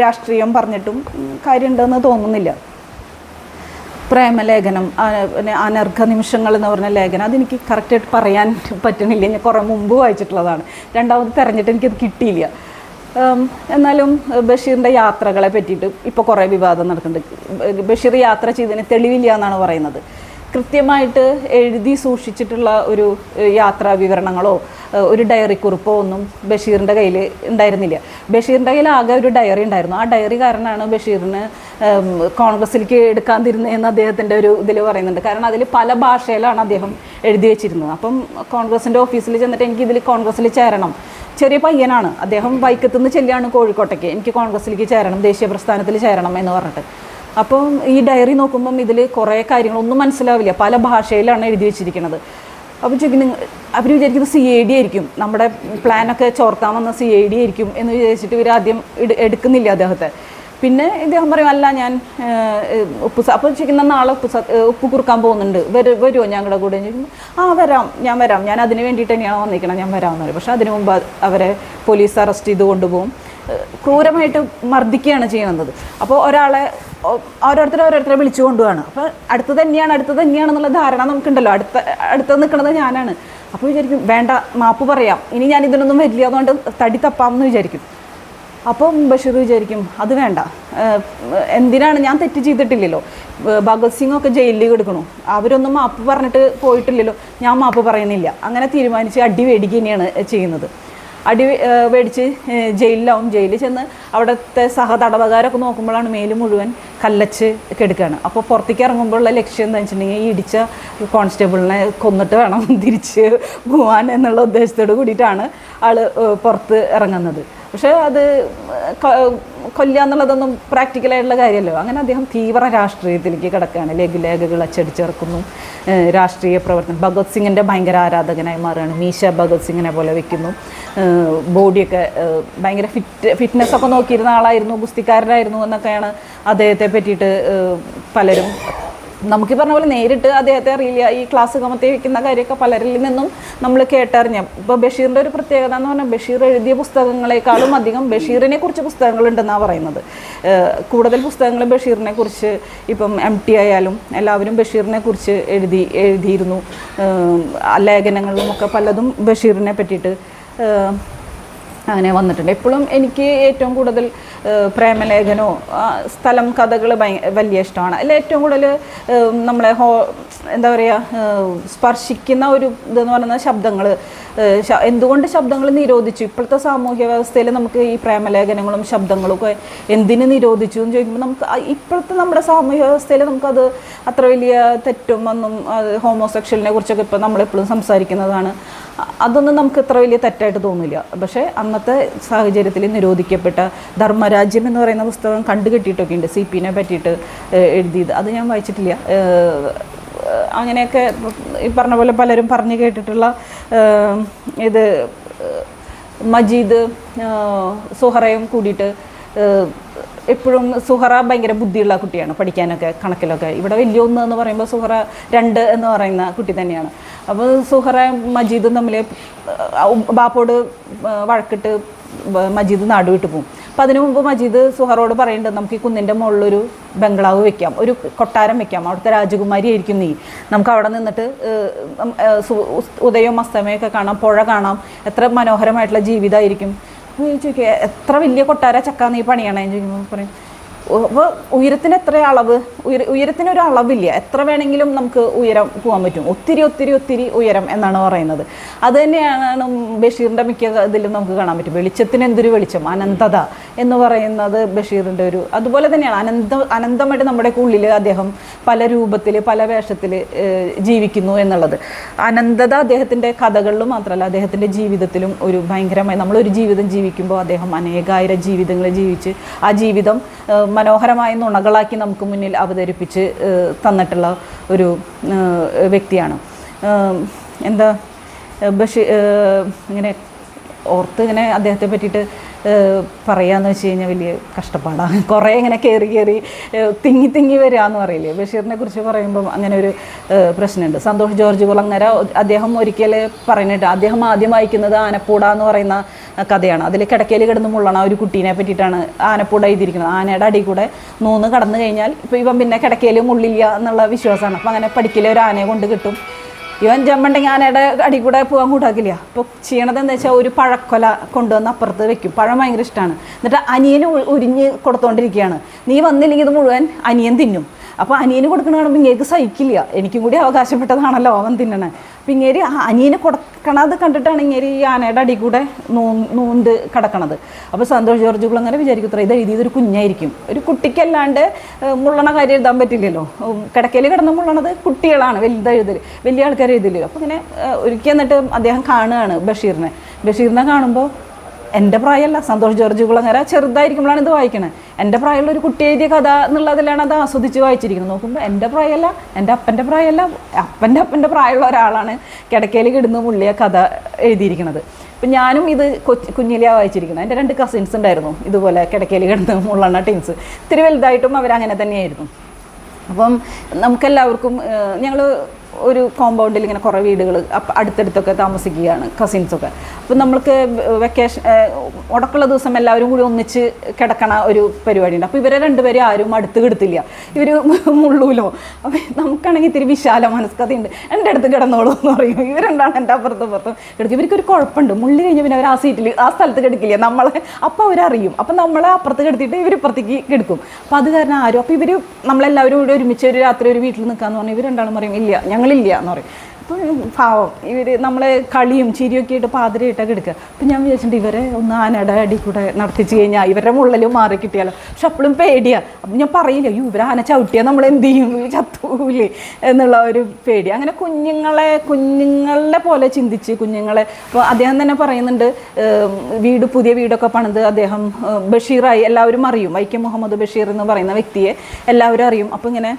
S3: രാഷ്ട്രീയം പറഞ്ഞിട്ടും കാര്യമുണ്ടെന്ന് തോന്നുന്നില്ല. പ്രേമലേഖനം പിന്നെ അനർഘ നിമിഷങ്ങൾ എന്ന് പറഞ്ഞ ലേഖനം അതെനിക്ക് കറക്റ്റായിട്ട് പറയാൻ പറ്റണില്ല. ഞാൻ കുറേ മുമ്പ് വായിച്ചിട്ടുള്ളതാണ്. രണ്ടാമത് തിരഞ്ഞിട്ട് എനിക്കത് കിട്ടിയില്ല. എന്നാലും ബഷീറിന്റെ യാത്രകളെ പറ്റിയിട്ട് ഇപ്പോൾ കുറേ വിവാദം നടക്കുന്നുണ്ട്. ബഷീർ യാത്ര ചെയ്തതിന് തെളിവില്ല എന്നാണ് പറയുന്നത്. കൃത്യമായിട്ട് എഴുതി സൂക്ഷിച്ചിട്ടുള്ള ഒരു യാത്രാ വിവരണങ്ങളോ ഒരു ഡയറി കുറിപ്പോ ഒന്നും ബഷീറിന്റെ കയ്യിൽ ഉണ്ടായിരുന്നില്ല. ബഷീറിന്റെ കയ്യിൽ ആകെ ഒരു ഡയറി ഉണ്ടായിരുന്നു. ആ ഡയറി കാരണമാണ് ബഷീറിന് കോൺഗ്രസ്സിലേക്ക് എടുക്കാൻ തിരുന്നതെന്ന് അദ്ദേഹത്തിന്റെ ഒരു ഇതിൽ പറയുന്നുണ്ട്. കാരണം അതിൽ പല ഭാഷയിലാണ് അദ്ദേഹം എഴുതി വെച്ചിരുന്നത്. അപ്പം കോൺഗ്രസിന്റെ ഓഫീസിൽ ചെന്നിട്ട് എനിക്ക് ഇതിൽ കോൺഗ്രസിൽ ചേരണം. ചെറിയ പയ്യനാണ്. അദ്ദേഹം വൈക്കത്തുനിന്ന് ചെല്ലുകയാണ് കോഴിക്കോട്ടേക്ക്. എനിക്ക് കോൺഗ്രസിലേക്ക് ചേരണം ദേശീയ പ്രസ്ഥാനത്തിൽ ചേരണം എന്ന് പറഞ്ഞിട്ട്. അപ്പം ഈ ഡയറി നോക്കുമ്പം ഇതിൽ കുറേ കാര്യങ്ങളൊന്നും മനസ്സിലാവില്ല. പല ഭാഷയിലാണ് എഴുതി വെച്ചിരിക്കുന്നത്. അപ്പോൾ ചോദിക്കും അവർ വിചാരിക്കുന്നത് സി ഐ ഡി ആയിരിക്കും. നമ്മുടെ പ്ലാനൊക്കെ ചോർത്താൻ വന്ന സി ഐ ഡി ആയിരിക്കും എന്ന് വിചാരിച്ചിട്ട് ഇവർ ആദ്യം എടുക്കുന്നില്ല അദ്ദേഹത്തെ. പിന്നെ ഇദ്ദേഹം പറയും അല്ല ഞാൻ ഉപ്പു അപ്പോൾ ചോദിക്കുന്ന നാളെ ഉപ്പ് ഉപ്പ് കുറുക്കാൻ പോകുന്നുണ്ട്. വരു വരുമോ ഞങ്ങളുടെ കൂടെ? ചോദിക്കുമ്പോൾ ആ വരാം. ഞാൻ വരാം. ഞാൻ അതിന് വേണ്ടിയിട്ട് തന്നെയാണ് വന്നിരിക്കണം ഞാൻ വരാമെന്ന് പറയും. പക്ഷേ അതിനു മുമ്പ് അവരെ പോലീസ് അറസ്റ്റ് ചെയ്ത് കൊണ്ടുപോകും. ക്രൂരമായിട്ട് മർദ്ദിക്കുകയാണ് ചെയ്യുന്നത്. അപ്പോൾ ഒരാളെ ഓരോരുത്തരെ ഓരോരുത്തരെ വിളിച്ചു കൊണ്ടുപോവാണ്. അപ്പോൾ അടുത്ത് തന്നെയാണ് അടുത്ത് തന്നെയാണെന്നുള്ള ധാരണ നമുക്കുണ്ടല്ലോ. അടുത്ത അടുത്ത് നിൽക്കുന്നത് ഞാനാണ്. അപ്പോൾ വിചാരിക്കും വേണ്ട മാപ്പ് പറയാം. ഇനി ഞാൻ ഇതിനൊന്നും വരില്ല അതുകൊണ്ട് തടി തപ്പാമെന്ന് വിചാരിക്കും. അപ്പം ബഷീർ വിചാരിക്കും അത് വേണ്ട. എന്തിനാണ് ഞാൻ തെറ്റ് ചെയ്തിട്ടില്ലല്ലോ? ഭഗത് സിംഗ് ഒക്കെ ജയിലിൽ കിടക്കണു. അവരൊന്നും മാപ്പ് പറഞ്ഞിട്ട് പോയിട്ടില്ലല്ലോ. ഞാൻ മാപ്പ് പറയുന്നില്ല. അങ്ങനെ തീരുമാനിച്ച് അടി വേടിക്കുക തന്നെയാണ് ചെയ്യുന്നത്. അടി മേടിച്ച് ജയിലിലാവും. ജയിലിൽ ചെന്ന് അവിടുത്തെ സഹതടവുകാരൊക്കെ നോക്കുമ്പോഴാണ് മേൽ മുഴുവൻ കല്ലച്ച് കെടുക്കുകയാണ് അപ്പോൾ പുറത്തേക്ക് ഇറങ്ങുമ്പോഴുള്ള ലക്ഷ്യം എന്താ വെച്ചിട്ടുണ്ടെങ്കിൽ ഇടിച്ച കോൺസ്റ്റബിളിനെ കൊന്നിട്ട് വേണം തിരിച്ച് പോവാൻ എന്നുള്ള ഉദ്ദേശത്തോട് കൂടിയിട്ടാണ് ആൾ പുറത്ത് ഇറങ്ങുന്നത്. പക്ഷേ അത് കൊല്ലുക എന്നുള്ളതൊന്നും പ്രാക്ടിക്കലായിട്ടുള്ള കാര്യമല്ലോ. അങ്ങനെ അദ്ദേഹം തീവ്ര രാഷ്ട്രീയത്തിലേക്ക് കിടക്കുകയാണ്. ലഘുലേഖകൾ അച്ചടിച്ചിറക്കുന്നു. രാഷ്ട്രീയ പ്രവർത്തനം. ഭഗത് സിംഗിന്റെ ഭയങ്കര ആരാധകനായി മാറുകയാണ്. മീശ ഭഗത് സിംഗിനെ പോലെ വെക്കുന്നു. ബോഡിയൊക്കെ ഭയങ്കര ഫിറ്റ് ഫിറ്റ്നസ് ഒക്കെ നോക്കിയിരുന്ന ആളായിരുന്നു ഗുസ്തിക്കാരനായിരുന്നു എന്നൊക്കെയാണ് അദ്ദേഹത്തെ പറ്റിയിട്ട് പലരും നമുക്ക് പറഞ്ഞ പോലെ നേരിട്ട് അദ്ദേഹത്തെ അറിയില്ല. ഈ ക്ലാസ് കമത്തി വയ്ക്കുന്ന കാര്യമൊക്കെ പലരിൽ നിന്നും നമ്മൾ കേട്ടറിഞ്ഞു. ഇപ്പോൾ ബഷീറിന്റെ ഒരു പ്രത്യേകത എന്ന് പറഞ്ഞാൽ ബഷീർ എഴുതിയ പുസ്തകങ്ങളെക്കാളും അധികം ബഷീറിനെ കുറിച്ച് പുസ്തകങ്ങളുണ്ടെന്നാണ് പറയുന്നത്. കൂടുതൽ പുസ്തകങ്ങൾ ബഷീറിനെ കുറിച്ച് ഇപ്പം എം ടി ആയാലും എല്ലാവരും ബഷീറിനെ കുറിച്ച് എഴുതി എഴുതിയിരുന്നു. ലേഖനങ്ങളിലുമൊക്കെ പലതും ബഷീറിനെ പറ്റിയിട്ട് അങ്ങനെ വന്നിട്ടുണ്ട്. എപ്പോഴും എനിക്ക് ഏറ്റവും കൂടുതൽ പ്രേമലേഖനോ സ്ഥലം കഥകൾ വലിയ ഇഷ്ടമാണ്. അതിൽ ഏറ്റവും കൂടുതൽ നമ്മളെ ഹോ എന്താ പറയുക സ്പർശിക്കുന്ന ഒരു ഇതെന്ന് പറയുന്ന ശബ്ദങ്ങൾ എന്തുകൊണ്ട് ശബ്ദങ്ങൾ നിരോധിച്ചു? ഇപ്പോഴത്തെ സാമൂഹ്യ വ്യവസ്ഥയിൽ നമുക്ക് ഈ പ്രേമലേഖനങ്ങളും ശബ്ദങ്ങളും ഒക്കെ എന്തിനു നിരോധിച്ചു എന്ന് ചോദിക്കുമ്പോൾ നമുക്ക് ഇപ്പോഴത്തെ നമ്മുടെ സാമൂഹ്യ വ്യവസ്ഥയിൽ നമുക്കത് അത്ര വലിയ തെറ്റും ഒന്നും ഹോമോസെക്ഷലിനെ കുറിച്ചൊക്കെ ഇപ്പോൾ നമ്മളെപ്പോഴും സംസാരിക്കുന്നതാണ്. അതൊന്നും നമുക്ക് ഇത്ര വലിയ തെറ്റായിട്ട് തോന്നില്ല. പക്ഷേ അന്നത്തെ സാഹചര്യത്തിൽ നിരോധിക്കപ്പെട്ട ധർമ്മരാജ്യം എന്ന് പറയുന്ന പുസ്തകം കണ്ടു കണ്ടുകെട്ടിയിട്ടൊക്കെ ഉണ്ട്. സി പിനെ പറ്റിയിട്ട് എഴുതിയത്. അത് ഞാൻ വായിച്ചിട്ടില്ല. അങ്ങനെയൊക്കെ ഈ പറഞ്ഞ പോലെ പലരും പറഞ്ഞു കേട്ടിട്ടുള്ള ഇത് മജീദ് സുഹറയും കൂടിയിട്ട് എപ്പോഴും സുഹറ ഭയങ്കര ബുദ്ധിയുള്ള കുട്ടിയാണ് പഠിക്കാനൊക്കെ കണക്കിലൊക്കെ. ഇവിടെ വലിയ ഒന്ന് എന്ന് പറയുമ്പോൾ സുഹറ രണ്ട് എന്ന് പറയുന്ന കുട്ടി തന്നെയാണ്. അപ്പോൾ സുഹറ മജീദും തമ്മിൽ ബാപ്പോട് വഴക്കിട്ട് മജീദ് നാടുവിട്ട് പോകും അപ്പോൾ അതിനു മുമ്പ് മജീദ് സുഹറോട് പറയുന്നുണ്ട് നമുക്ക് ഈ കുന്നിന്റെ മുകളിലൊരു ബംഗ്ലാവ് വെക്കാം ഒരു കൊട്ടാരം വെക്കാം അവിടുത്തെ രാജകുമാരി ആയിരിക്കും നീ. നമുക്ക് അവിടെ നിന്നിട്ട് ഉദയവും അസ്തമയൊക്കെ കാണാം പുഴ കാണാം. എത്ര മനോഹരമായിട്ടുള്ള ജീവിതമായിരിക്കും. ചോദിക്കുക എത്ര വലിയ കൊട്ടാര ചക്ക നീ പണിയണേ ചോദിക്കുമ്പോൾ പറയും അപ്പോൾ ഉയരത്തിന് എത്ര അളവ്? ഉയര ഉയരത്തിന് ഒരു അളവില്ല. എത്ര വേണമെങ്കിലും നമുക്ക് ഉയരം പോകാൻ പറ്റും. ഒത്തിരി ഒത്തിരി ഒത്തിരി ഉയരം എന്നാണ് പറയുന്നത്. അത് തന്നെയാണ് ബഷീറിന്റെ മിക്ക ഇതിലും നമുക്ക് കാണാൻ പറ്റും. വെളിച്ചത്തിന് എന്തൊരു വെളിച്ചം? അനന്തത എന്ന് പറയുന്നത് ബഷീറിന്റെ ഒരു അതുപോലെ തന്നെയാണ് അനന്ത അനന്തമായിട്ട് നമ്മുടെ ഉള്ളിൽ അദ്ദേഹം പല രൂപത്തിൽ പല വേഷത്തിൽ ജീവിക്കുന്നു എന്നുള്ളത്. അനന്തത അദ്ദേഹത്തിന്റെ കഥകളിലും മാത്രമല്ല അദ്ദേഹത്തിന്റെ ജീവിതത്തിലും ഒരു ഭയങ്കരമായി നമ്മളൊരു ജീവിതം ജീവിക്കുമ്പോൾ അദ്ദേഹം അനേകായിരം ജീവിതങ്ങൾ ജീവിച്ച് ആ ജീവിതം മനോഹരമായ നുണകളാക്കി നമുക്ക് മുന്നിൽ അവതരിപ്പിച്ച് തന്നിട്ടുള്ള ഒരു വ്യക്തിയാണ്. എന്താ ബഷീ ഇങ്ങനെ ഓർത്ത് ഇങ്ങനെ അദ്ദേഹത്തെ പറ്റിയിട്ട് പറയാന്ന് വെച്ച് കഴിഞ്ഞാൽ വലിയ കഷ്ടപ്പാടാണ് കുറേ ഇങ്ങനെ കയറി കയറി തിങ്ങി തിങ്ങി വരിക എന്ന് പറയില്ലേ? ബഷീറിനെ കുറിച്ച് പറയുമ്പം അങ്ങനെ ഒരു പ്രശ്നമുണ്ട് സന്തോഷ് ജോർജ് കുളങ്ങര അദ്ദേഹം ഒരിക്കൽ പറയുന്നുണ്ട് അദ്ദേഹം ആദ്യം വായിക്കുന്നത് ആനപ്പൂട എന്ന് പറയുന്ന കഥയാണ്. അതിൽ കിടക്കയിൽ കിടന്ന് മുള്ളണ ഒരു കുട്ടീനെ പറ്റിയിട്ടാണ് ആനപ്പൂട എഴുതിയിരിക്കുന്നത്. ആനയുടെ അടി കൂടെ നൂന്ന് കടന്നു കഴിഞ്ഞാൽ ഇപ്പോൾ ഇവൻ പിന്നെ കിടക്കയിൽ മുള്ളില്ല എന്നുള്ള വിശ്വാസമാണ്. അപ്പം അങ്ങനെ പഠിക്കലെ ഒരു ആനയെ കൊണ്ട് കിട്ടും. ഇവൻ ജമ്മണ്ടെങ്കിൽ ഞാൻ ഇട അടി കൂടെ പോകാൻ കൂട്ടാക്കില്ല. അപ്പോൾ ചെയ്യണത് എന്താ വെച്ചാൽ ഒരു പഴക്കൊല കൊണ്ടുവന്ന് അപ്പുറത്ത് വെക്കും. പഴം ഭയങ്കര ഇഷ്ടമാണ് എന്നിട്ട് അനിയന് ഉരിഞ്ഞ് കൊടുത്തോണ്ടിരിക്കുകയാണ് നീ വന്നില്ലെങ്കിൽ ഇത് മുഴുവൻ അനിയൻ തിന്നും. അപ്പോൾ അനിയന് കൊടുക്കണ കാണുമ്പോൾ ഇങ്ങേക്ക് സഹിക്കില്ല. എനിക്കും കൂടി അവകാശപ്പെട്ടതാണല്ലോ അവൻ തിന്നണേ. അപ്പം ആ അനിയനെ കൊടുക്കണത് കണ്ടിട്ടാണ് ഇങ്ങേരി ഈ ആനയുടെ അടി കൂടെ നൂ നൂണ്ട് കിടക്കണത്. അപ്പോൾ സന്തോഷ് ജോർജ് കുളങ്ങനെ വിചാരിക്കും ഇത് എഴുതിയത് ഒരു കുഞ്ഞായിരിക്കും. ഒരു കുട്ടിക്കല്ലാണ്ട് മുള്ളണ കാര്യം എഴുതാൻ പറ്റില്ലല്ലോ. കിടക്കയിൽ കിടന്ന് മുള്ളണത് കുട്ടികളാണ് വലുത് എഴുതൽ വലിയ ആൾക്കാർ എഴുതില്ലല്ലോ. അപ്പോൾ ഇങ്ങനെ ഒരിക്കൽ എന്നിട്ട് അദ്ദേഹം കാണുകയാണ് ബഷീറിനെ. ബഷീറിനെ കാണുമ്പോൾ എന്റെ പ്രായമല്ല സന്തോഷ് ജോർജ് കുളങ്ങര ചെറുതായിരിക്കുമ്പോഴാണ് ഇത് വായിക്കണേ. എന്റെ പ്രായമുള്ള ഒരു കുട്ടി എഴുതിയ കഥ എന്നുള്ളതിലാണ് അത് ആസ്വദിച്ച് വായിച്ചിരിക്കുന്നത്. നോക്കുമ്പോൾ എന്റെ പ്രായമല്ല എന്റെ അപ്പന്റെ പ്രായമല്ല അപ്പന്റെ അപ്പന്റെ പ്രായമുള്ള ഒരാളാണ് കിടക്കയിൽ കിടന്ന് മുള്ളിയ കഥ എഴുതിയിരിക്കുന്നത്. അപ്പം ഞാനും ഇത് കൊച്ചു കുഞ്ഞിലെയാണ് വായിച്ചിരിക്കുന്നത്. എന്റെ രണ്ട് കസിൻസ് ഉണ്ടായിരുന്നു ഇതുപോലെ കിടക്കയിൽ കിടന്ന് മുള്ളണ ടീംസ് ഇത്തിരി വലുതായിട്ടും അവരങ്ങനെ തന്നെയായിരുന്നു. അപ്പം നമുക്കെല്ലാവർക്കും ഞങ്ങൾ ഒരു കോമ്പൗണ്ടിൽ ഇങ്ങനെ കുറേ വീടുകൾ അടുത്തടുത്തൊക്കെ താമസിക്കുകയാണ് കസിൻസൊക്കെ അപ്പം നമ്മൾക്ക് വെക്കേഷൻ ഉടക്കുള്ള ദിവസം എല്ലാവരും കൂടി ഒന്നിച്ച് കിടക്കണ ഒരു പരിപാടിയുണ്ട്. അപ്പോൾ ഇവരെ രണ്ടുപേരും ആരും അടുത്ത് കിടത്തില്ല. ഇവർ മുള്ളൂലോ. അപ്പോൾ നമുക്കാണെങ്കിൽ ഇത്തിരി വിശാല മനസ്കഥയുണ്ട്. എന്റെ അടുത്ത് കിടന്നോളൂ എന്ന് പറയും. ഇവരെന്താണ് എന്റെ അപ്പുറത്ത് അപ്പുറത്തും കിടക്കും. ഇവർക്കൊരു കുഴപ്പമുണ്ട് മുള്ളി കഴിഞ്ഞ് പിന്നെ അവർ ആ സീറ്റിൽ ആ സ്ഥലത്ത് കിടക്കില്ല. നമ്മളെ അപ്പോൾ അവരറിയും. അപ്പം നമ്മളെ അപ്പുറത്ത് കിടത്തിയിട്ട് ഇവർ ഇപ്പുറത്തേക്ക് കിടക്കും. അപ്പോൾ അത് കാരണം ആരും അപ്പോൾ ഇവർ നമ്മളെല്ലാവരും കൂടി ഒരുമിച്ച് ഒരു രാത്രി ഒരു വീട്ടിൽ നിൽക്കാന്ന് പറഞ്ഞാൽ ഇവർ രണ്ടാളും പറയും ഇല്ല ഞങ്ങളില്ല എന്ന് പറയും. പാവം ഇവർ നമ്മളെ കളിയും ചിരിയൊക്കെ ആയിട്ട് പാതിരയിട്ടൊക്കെ എടുക്കുക. അപ്പം ഞാൻ വിചാരിച്ചിട്ടുണ്ട് ഇവരെ ഒന്ന് ആനയുടെ അടി കൂടെ നടത്തിച്ച് കഴിഞ്ഞാൽ ഇവരുടെ മുള്ളിൽ മാറി കിട്ടിയാലോ. പക്ഷെ അപ്പോഴും പേടിയാണ് അപ്പം ഞാൻ പറയില്ല അയ്യോ ഇവരെ ആന ചവിട്ടിയാൽ നമ്മൾ എന്ത് ചെയ്യും? ചത്തൂലേ? എന്നുള്ള ഒരു പേടി. അങ്ങനെ കുഞ്ഞുങ്ങളെ കുഞ്ഞുങ്ങളെ പോലെ ചിന്തിച്ച് കുഞ്ഞുങ്ങളെ അപ്പോൾ അദ്ദേഹം തന്നെ പറയുന്നുണ്ട് വീട് പുതിയ വീടൊക്കെ പണിത് അദ്ദേഹം ബഷീറായി. എല്ലാവരും അറിയും. വൈക്കം മുഹമ്മദ് ബഷീർ എന്ന് പറയുന്ന വ്യക്തിയെ എല്ലാവരും അറിയും. അപ്പോൾ ഇങ്ങനെ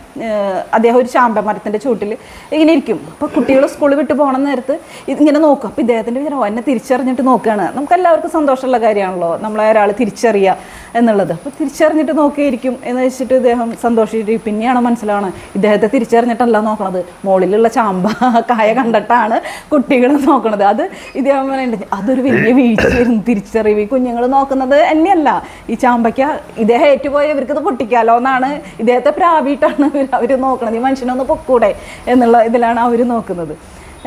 S3: അദ്ദേഹം ഒരു ചാമ്പ മരത്തിന്റെ ചുവട്ടിൽ ഇങ്ങനെ ഇരിക്കും. അപ്പോൾ കുട്ടികൾ സ്കൂളിൽ വിട്ട് പോകണം നേരത്ത് ഇങ്ങനെ നോക്കും. അപ്പോൾ ഇദ്ദേഹത്തിന്റെ വിചാരം എന്നെ തിരിച്ചറിഞ്ഞിട്ട് നോക്കുകയാണ് നമുക്ക് എല്ലാവർക്കും സന്തോഷമുള്ള കാര്യമാണല്ലോ. നമ്മളെ ഒരാൾ തിരിച്ചറിയുക എന്നുള്ളത്. അപ്പോൾ തിരിച്ചറിഞ്ഞിട്ട് നോക്കിയിരിക്കും എന്ന് വെച്ചിട്ട് ഇദ്ദേഹം സന്തോഷിച്ചിട്ട് പിന്നെയാണ് മനസ്സിലാണ് ഇദ്ദേഹത്തെ തിരിച്ചറിഞ്ഞിട്ടല്ല നോക്കണത്. മുകളിലുള്ള ചാമ്പ കായ കണ്ടിട്ടാണ് കുട്ടികൾ നോക്കണത്. അത് ഇദ്ദേഹം പറയുന്നുണ്ട് അതൊരു വലിയ വീഴ്ചയായിരുന്നു. തിരിച്ചറിവ്. ഈ കുഞ്ഞുങ്ങൾ നോക്കുന്നത് എന്നെയല്ല. ഈ ചാമ്പയ്ക്ക ഇദ്ദേഹം ഏറ്റുപോയ ഇവർക്കത് പൊട്ടിക്കാലോ എന്നാണ് ഇദ്ദേഹത്തെ പ്രാപിയിട്ടാണ് അവർ നോക്കണത്. ഈ മനുഷ്യനൊന്ന് പൊക്കൂടെ എന്നുള്ള ഇതിലാണ് അവർ നോക്കുന്നത്.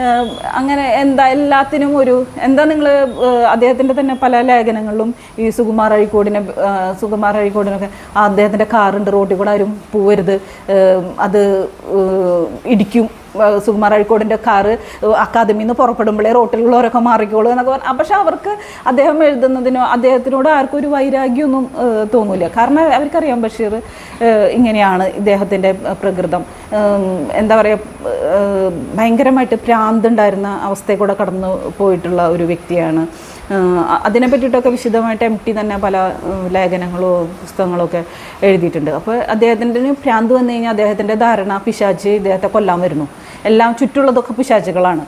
S3: ഏഹ് അങ്ങനെ എന്താ എല്ലാത്തിനും ഒരു എന്താ നിങ്ങൾ അദ്ദേഹത്തിന്റെ തന്നെ പല ലേഖനങ്ങളിലും ഈ സുകുമാർ അഴിക്കോടിനെ സുകുമാർ അഴിക്കോടിനൊക്കെ അദ്ദേഹത്തിന്റെ കാറുണ്ട് റോഡിൽ കൂടെ ആരും പോവരുത് അത് ഇടിക്കും. സുകുമാർ അഴിക്കോടിന്റെ കാറ് അക്കാദമിയിൽ നിന്ന് പുറപ്പെടുമ്പോഴേ റോട്ടിലുള്ളവരൊക്കെ മാറിക്കോളൂ എന്നൊക്കെ പറഞ്ഞു. പക്ഷെ അവർക്ക് അദ്ദേഹം എഴുതുന്നതിനോ അദ്ദേഹത്തിനോട് ആർക്കും ഒരു വൈരാഗ്യമൊന്നും തോന്നൂല. കാരണം അവർക്കറിയാം ബഷീർ ഇങ്ങനെയാണ് ഇദ്ദേഹത്തിന്റെ പ്രകൃതം. എന്താ പറയുക ഭയങ്കരമായിട്ട് ഭ്രാന്തുണ്ടായിരുന്ന അവസ്ഥയിൽ കൂടെ കടന്നു പോയിട്ടുള്ള ഒരു വ്യക്തിയാണ് അതിനെ പറ്റിയിട്ടൊക്കെ വിശദമായിട്ട് എം ടി തന്നെ പല ലേഖനങ്ങളോ പുസ്തകങ്ങളോ ഒക്കെ എഴുതിയിട്ടുണ്ട്. അപ്പോൾ അദ്ദേഹത്തിന്റെ ഭ്രാന്ത് വന്നു കഴിഞ്ഞാൽ അദ്ദേഹത്തിന്റെ ധാരണ പിശാച്ച് ഇദ്ദേഹത്തെ കൊല്ലാൻ വരുന്നു. എല്ലാം ചുറ്റുള്ളതൊക്കെ പിശാചുകളാണ്.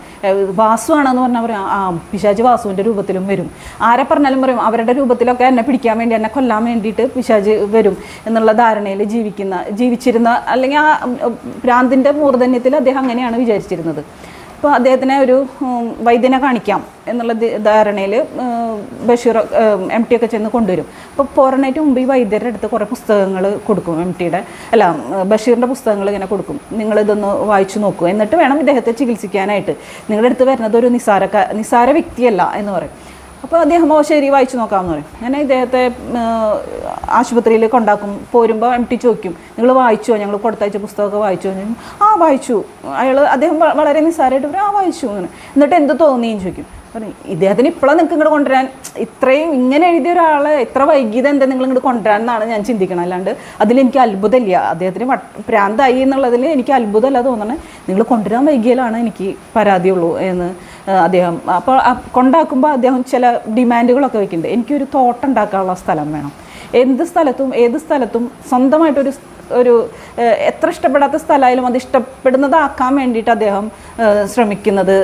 S3: വാസുവാണെന്ന് പറഞ്ഞാൽ പറയും ആ പിശാജ് വാസുവിന്റെ രൂപത്തിലും വരും. ആരെ പറഞ്ഞാലും പറയും അവരുടെ രൂപത്തിലൊക്കെ എന്നെ പിടിക്കാൻ വേണ്ടി എന്നെ കൊല്ലാൻ വേണ്ടിയിട്ട് പിശാജ് വരും എന്നുള്ള ധാരണയിൽ ജീവിക്കുന്ന ജീവിച്ചിരുന്ന അല്ലെങ്കിൽ ആ ഭ്രാന്തിന്റെ മൂർധന്യത്തിൽ അദ്ദേഹം അങ്ങനെയാണ് വിചാരിച്ചിരുന്നത്. അപ്പോൾ അദ്ദേഹത്തിനെ ഒരു വൈദ്യനെ കാണിക്കാം എന്നുള്ള ധാരണയിൽ ബഷീർ എം ടി ഒക്കെ ചെന്ന് കൊണ്ടുവരും. അപ്പോൾ പോരണേറ്റ് മുമ്പ് ഈ വൈദ്യരുടെ അടുത്ത് കുറേ പുസ്തകങ്ങൾ കൊടുക്കും എം ടിയുടെ. അല്ല ബഷീറിന്റെ പുസ്തകങ്ങൾ ഇങ്ങനെ കൊടുക്കും. നിങ്ങൾ ഇതൊന്ന് വായിച്ചു നോക്കൂ. എന്നിട്ട് വേണം ഇദ്ദേഹത്തെ ചികിത്സിക്കാനായിട്ട്. നിങ്ങളുടെ അടുത്ത് വരുന്നത് ഒരു നിസാര നിസാര വ്യക്തിയല്ല എന്ന് പറയും. അപ്പോൾ അദ്ദേഹം ഓ ശരി വായിച്ചു നോക്കാമെന്ന് പറയും. ഞാൻ ഇദ്ദേഹത്തെ ആശുപത്രിയിൽ കൊണ്ടാക്കും. പോരുമ്പോൾ എം ടി ചോദിക്കും. നിങ്ങൾ വായിച്ചോ? ഞങ്ങൾ കൊടുത്തയച്ച പുസ്തകമൊക്കെ വായിച്ചോ? എന്ന് ആ വായിച്ചു. അയാൾ അദ്ദേഹം വളരെ നിസ്സാരമായിട്ട് പറയും. ആ വായിച്ചു. എന്ന് എന്നിട്ട് എന്ത് തോന്നിയും ചോദിക്കും. പറയും ഇദ്ദേഹത്തിന് ഇപ്പോഴാണ് നിങ്ങൾക്ക് ഇങ്ങോട്ട് കൊണ്ടുവരാൻ. ഇത്രയും ഇങ്ങനെ എഴുതിയ ഒരാളെ ഇത്ര വൈകിയത് എന്താ നിങ്ങൾ ഇങ്ങോട്ട് കൊണ്ടുവരാൻ എന്നാണ് ഞാൻ ചിന്തിക്കണം അല്ലാണ്ട് അതിലെനിക്ക് അത്ഭുതമില്ല. അദ്ദേഹത്തിന് ഭ്രാന്തായി എന്നുള്ളതിൽ എനിക്ക് അത്ഭുതമല്ല തോന്നണേ. നിങ്ങൾ കൊണ്ടുവരാൻ വൈകിയാലാണ് എനിക്ക് പരാതിയുള്ളൂ എന്ന് അദ്ദേഹം അപ്പോൾ കൊണ്ടാക്കുമ്പോൾ അദ്ദേഹം ചില ഡിമാൻഡുകളൊക്കെ വെക്കുന്നുണ്ട്. എനിക്കൊരു തോട്ടം ഉണ്ടാക്കാനുള്ള സ്ഥലം വേണം. എന്ത് സ്ഥലത്തും ഏത് സ്ഥലത്തും സ്വന്തമായിട്ടൊരു ഒരു എത്ര ഇഷ്ടപ്പെടാത്ത സ്ഥലമായാലും അത് ഇഷ്ടപ്പെടുന്നതാക്കാൻ വേണ്ടിയിട്ട് അദ്ദേഹം ശ്രമിക്കുന്നത്.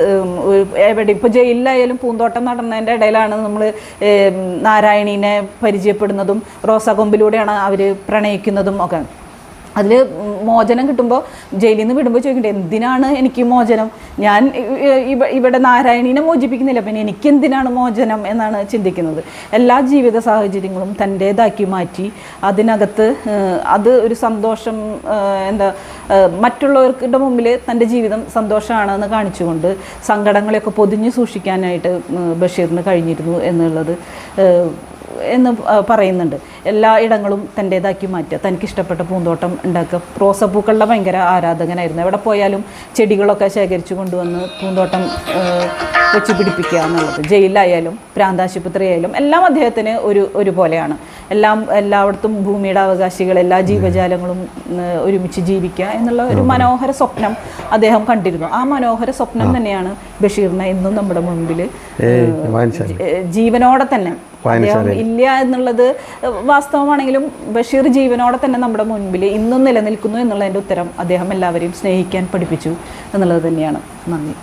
S3: എവിടെ ഇപ്പോൾ ജയിലിലായാലും പൂന്തോട്ടം നടന്നതിന്റെ ഇടയിലാണ് നമ്മൾ നാരായണീനെ പരിചയപ്പെടുന്നതും റോസാകൊമ്പിലൂടെയാണ് അവർ പ്രണയിക്കുന്നതും ഒക്കെ. അതിൽ മോചനം കിട്ടുമ്പോൾ ജയിലിൽ നിന്ന് വിടുമ്പോൾ ചോദിക്കട്ടെ എന്തിനാണ് എനിക്ക് മോചനം? ഞാൻ ഇവിടെ നാരായണീനെ മോചിപ്പിക്കുന്നില്ല പിന്നെ എനിക്ക് എന്തിനാണ് മോചനം എന്നാണ് ചിന്തിക്കുന്നത്. എല്ലാ ജീവിത സാഹചര്യങ്ങളും തന്റേതാക്കി മാറ്റി അതിനകത്ത് അത് ഒരു സന്തോഷം എന്താ മറ്റുള്ളവർക്കിടെ മുമ്പിൽ തന്റെ ജീവിതം സന്തോഷമാണെന്ന് കാണിച്ചുകൊണ്ട് സങ്കടങ്ങളെയൊക്കെ പൊതിഞ്ഞ് സൂക്ഷിക്കാനായിട്ട് ബഷീറിന് കഴിഞ്ഞിരുന്നു എന്നുള്ളത് എന്ന് പറയുന്നുണ്ട്. എല്ലാ ഇടങ്ങളും തന്റേതാക്കി മാറ്റുക. തനിക്ക് ഇഷ്ടപ്പെട്ട പൂന്തോട്ടം ഉണ്ടാക്കുക. റോസപ്പൂക്കളുടെ ഭയങ്കര ആരാധകനായിരുന്നു. എവിടെ പോയാലും ചെടികളൊക്കെ ശേഖരിച്ചു കൊണ്ടുവന്ന് പൂന്തോട്ടം വെച്ച് പിടിപ്പിക്കുക എന്നുള്ളത്. ജയിലിലായാലും പ്രാന്താശുപത്രി ആയാലും എല്ലാം അദ്ദേഹത്തിന് ഒരു ഒരുപോലെയാണ്. എല്ലാം എല്ലായിടത്തും ഭൂമിയുടെ അവകാശികൾ എല്ലാ ജീവജാലങ്ങളും ഒരുമിച്ച് ജീവിക്കുക എന്നുള്ള ഒരു മനോഹര സ്വപ്നം അദ്ദേഹം കണ്ടിരുന്നു. ആ മനോഹര സ്വപ്നം തന്നെയാണ് ബഷീറിനെ ഇന്നും നമ്മുടെ മുമ്പിൽ ജീവനോടെ തന്നെ ഇല്ല എന്നുള്ളത് വാസ്തവമാണെങ്കിലും ബഷീർ ജീവനോടെ തന്നെ നമ്മുടെ മുൻപിൽ ഇന്നും നിലനിൽക്കുന്നു എന്നുള്ളതിന്റെ ഉത്തരം അദ്ദേഹം എല്ലാവരെയും സ്നേഹിക്കാൻ പഠിപ്പിച്ചു എന്നുള്ളത് തന്നെയാണ്. നന്ദി.